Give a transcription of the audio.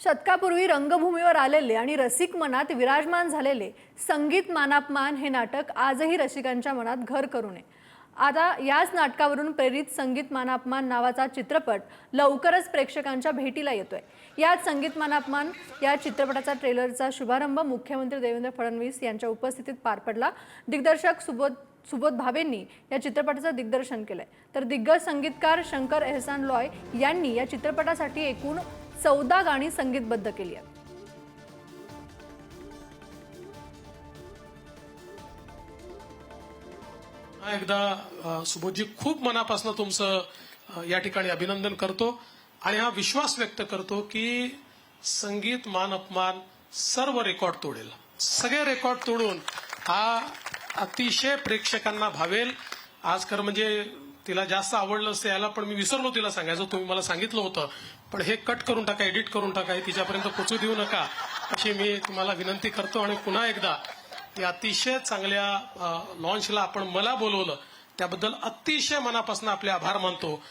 शतकापूर्वी रंगभूमीवर आलेले आणि रसिक मनात विराजमान झालेले संगीत मानापमान हे नाटक आजही रसिकांच्या मनात घर करू नये आता याच नाटकावरून प्रेरित संगीत मानापमान नावाचा चित्रपट लवकरच प्रेक्षकांच्या भेटीला येतोय. याच संगीत मानापमान या चित्रपटाचा ट्रेलरचा शुभारंभ मुख्यमंत्री देवेंद्र फडणवीस यांच्या उपस्थितीत पार पडला. दिग्दर्शक सुबोध सुबोध भावेंनी या चित्रपटाचं दिग्दर्शन केलंय. तर दिग्गज संगीतकार शंकर एहसान लॉय यांनी या चित्रपटासाठी एकूण चौदा गाणी संगीतबद्ध केली आहेत. हा एकदा सुबोधजी खूप मनापासून तुमचं या ठिकाणी अभिनंदन करतो आणि हा विश्वास व्यक्त करतो की संगीत मान अपमान सर्व रेकॉर्ड तोडेल. सगळे रेकॉर्ड तोडून हा अतिशय प्रेक्षकांना भावेल. आज खरं म्हणजे तिला जास्त आवडलं असतं याला पण मी विसरलो तिला सांगायचं. तुम्ही मला सांगितलं होतं. पण हे कट करून टाका एडिट करून टाका. हे तिच्यापर्यंत पोचू देऊ नका. अशी मी तुम्हाला विनंती करतो आणि पुन्हा एकदा या अतिशय चांगल्या लॉन्चला आपण मला बोलवलं. त्याबद्दल अतिशय मनापासून आपले आभार मानतो.